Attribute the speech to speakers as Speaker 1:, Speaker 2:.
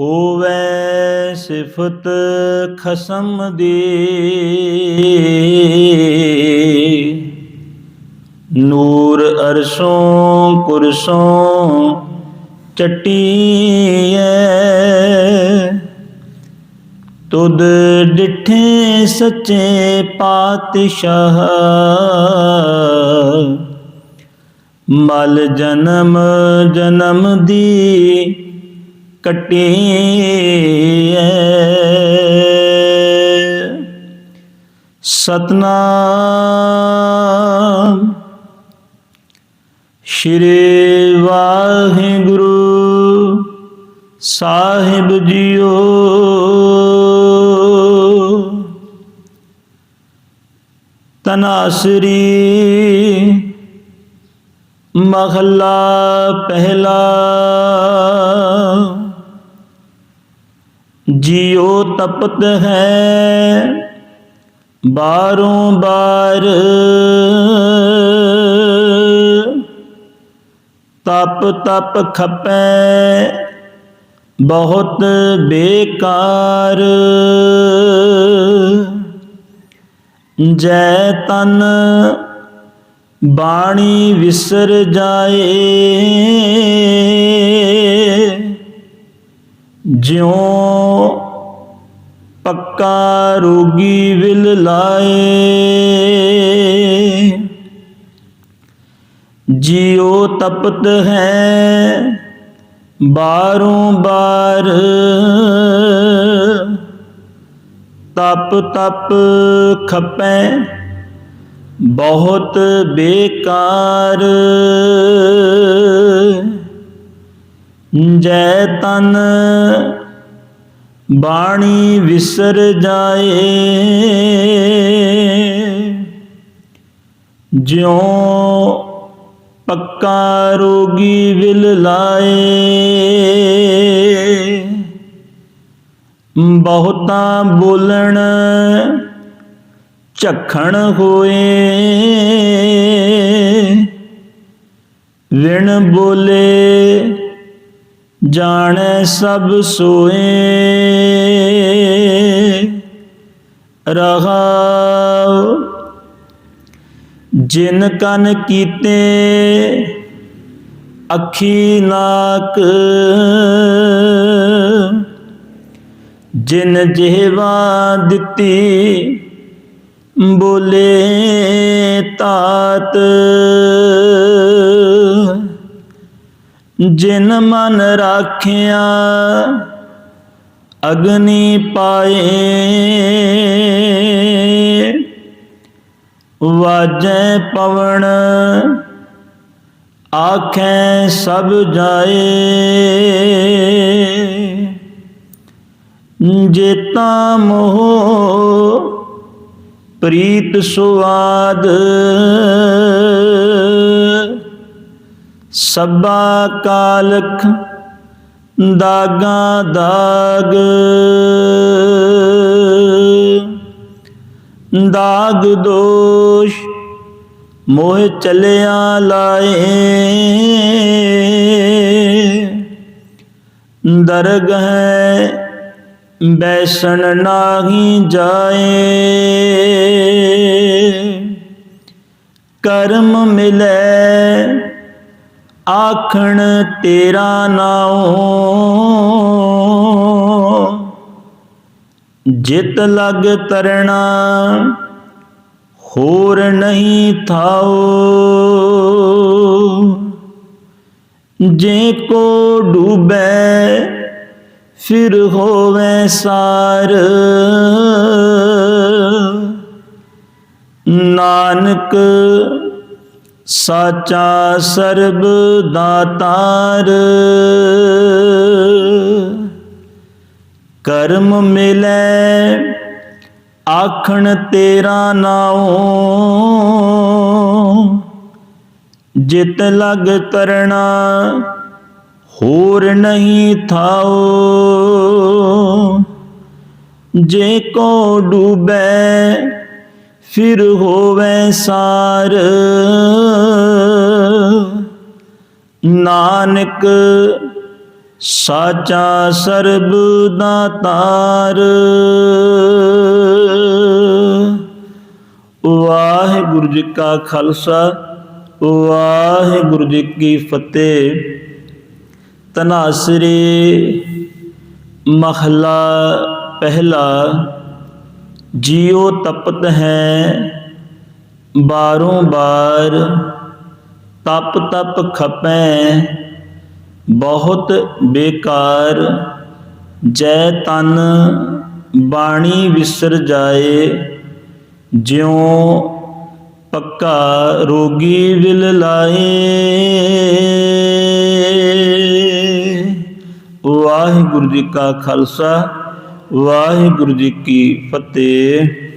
Speaker 1: ਹੋਵੇ ਸਿਫਤ ਖਸਮ ਦੀ। ਨੂਰ ਅਰਸ਼ੋਂ ਕੁਰਸੋਂ ਚਟੀਐ। ਤੁਧ ਡਿਠੇ ਸੱਚੇ ਪਾਤਸ਼ਾਹ। ਮਲ ਜਨਮ ਜਨਮ ਦੀ ਕੱਟੀ ਐ। ਸਤਨਾਮ ਸ਼੍ਰੀ ਵਾਹਿਗੁਰੂ ਸਾਹਿਬ ਜੀਓ। ਤਨਾਸਰੀ ਮਹਲਾ ਪਹਿਲਾ ਜਿਉ ਤਪਤ ਹੈ ਬਾਰੋਂ ਬਾਰ ਤਪ ਤਪ ਖਪੈ ਬਹੁਤ ਬੇਕਾਰ। ਜੈ ਤਨ ਬਾਣੀ ਵਿਸਰ ਜਾਏ। ਜਿਉ ਪੱਕਾ ਰੋਗੀ ਵਿਲ ਲਾਏ, ਜਿਉ ਤਪਤ ਹੈ ਬਾਰੋਂ ਬਾਰ ਤਪ ਤਪ ਖਪੈ ਬਹੁਤ ਬੇਕਾਰ। ਜੈ ਤਨ, ਬਾਣੀ ਵਿਸਰ ਜਾਏ। ਜਿਉ ਪੱਕਾ ਰੋਗੀ ਵਿਲ ਲਾਏ, ਬਹੁਤਾ ਬੋਲਣ ਝਖਣ ਹੋਏ। ਵਿਣ ਬੋਲੇ ਜਾਣੈ ਸਭ ਸੋਏ। ਰਹਾਉ ਜਿਨ ਕਨ ਕੀਤੇ ਅੱਖੀ ਨਾਕ। ਜਿਨ ਜਿਹਵਾ ਦਿੱਤੀ ਬੋਲੇ ਤਾਤ। ਜਿਨ ਮਨ ਰਾਖਿਆ ਅਗਨੀ ਪਾਏ। ਵਾਜੈ ਪਵਣ ਆਖੈ ਸਭ ਜਾਏ। ਜੇਤਾ ਮੋਹ ਪ੍ਰੀਤ ਸੁਆਦ। ਸਭਾ ਕਾਲਖ ਦਾਗਾ ਦਾਗ। ਦਾਗ ਦੋਸ਼ ਮੋਹ ਚਲਿਆ ਲਾਏ। ਦਰਗ ਹੈ ਬੈਸਣ ਨਾਹੀ ਜਾਏ। ਕਰਮ ਮਿਲੈ ਆਖਣ ਤੇਰਾ ਨਾਉ। ਜਿਤ ਲਗ ਤਰਣਾ ਹੋਰ ਨਹੀਂ ਥਾਉ। ਜੇ ਕੋ ਡੂਬੈ ਫਿਰ ਹੋਵੇ ਸਾਰ। ਨਾਨਕ ਸਾਚਾ ਸਰਬ ਦਾਤਾਰ ਕਰਮ ਮਿਲੈ, ਆਖਣ ਤੇਰਾ ਨਾਉ। ਜਿਤ ਲਗ ਤਰਣਾ, ਹੋਰ ਨਹੀਂ ਥਾਉ। ਜੇ ਕੋ ਡੂਬੈ ਫਿਰ ਹੋਵੇ ਸਾਰ। ਨਾਨਕ ਸਾਚਾ ਸਰਬ ਦਾਤਾਰ ਵਾਹਿਗੁਰੂ ਜੀ ਕਾ ਖਾਲਸਾ, ਵਾਹਿਗੁਰੂ ਜੀ ਕੀ ਫਤਿਹ। ਤਨਾਸਰੇ ਮਹਲਾ ਪਹਿਲਾ ਜਿਉ ਤਪਤ ਹੈ, ਬਾਰੋਂ ਬਾਰ ਤਪ ਤਪ ਖਪੈ, ਬਹੁਤ ਬੇਕਾਰ ਜੈ ਤਨ ਬਾਣੀ ਵਿਸਰ ਜਾਏ, ਜਿਉ ਪੱਕਾ ਰੋਗੀ ਵਿਲ ਲਾਏ। ਵਾਹਿਗੁਰੂ ਜੀ ਕਾ ਖਾਲਸਾ। ਵਾਹਿਗੁਰੂ ਜੀ ਕੀ ਫਤਿਹ।